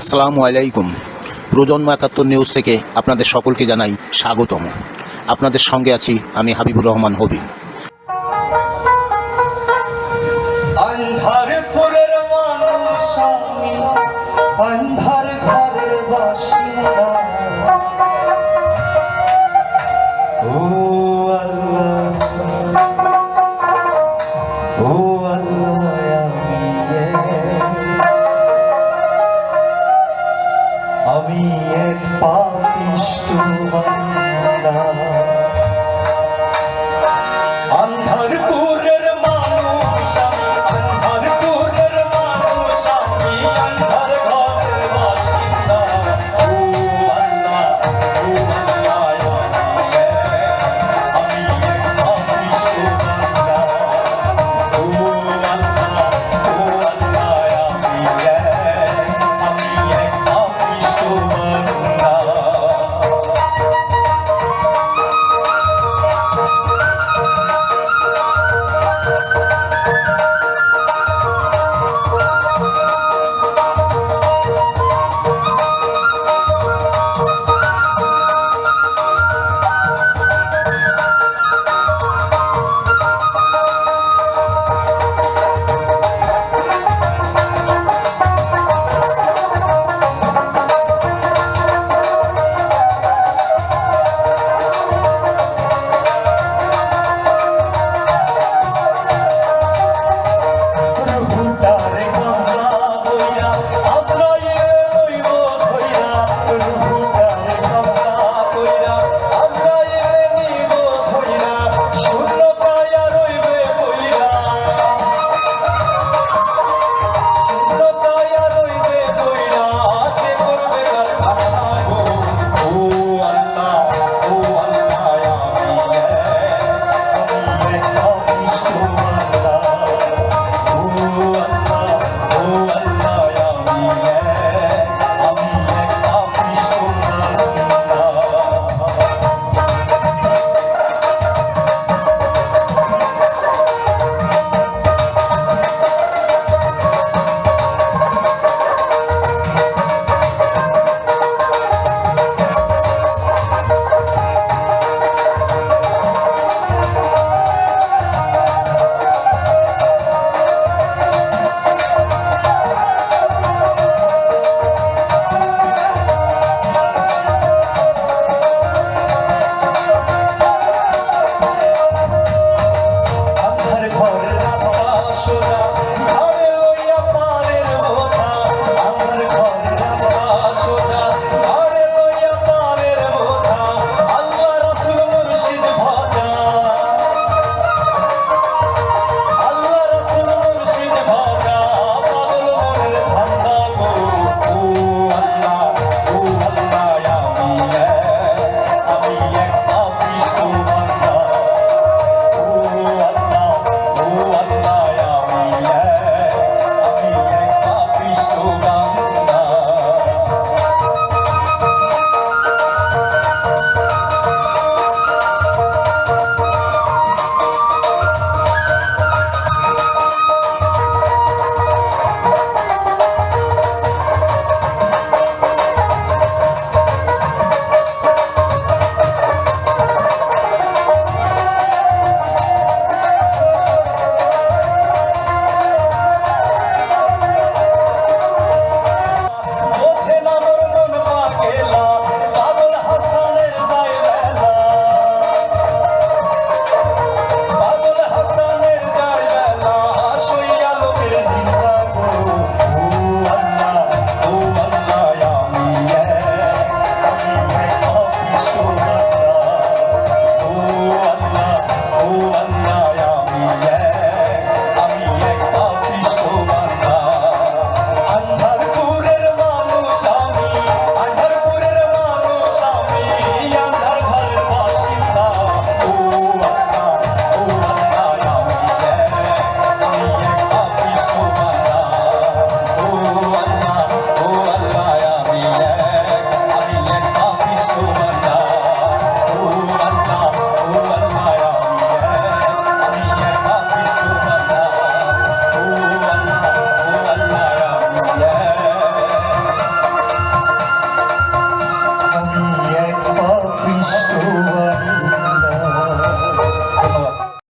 আসসালামু আলাইকুম। প্রজন্ম একাত্তর নিউজ থেকে আপনাদের সকলকে জানাই স্বাগতম। আপনাদের সঙ্গে আছি আমি হাবিবুর রহমান হবিন এক পাপিষ্ট অন্ধকার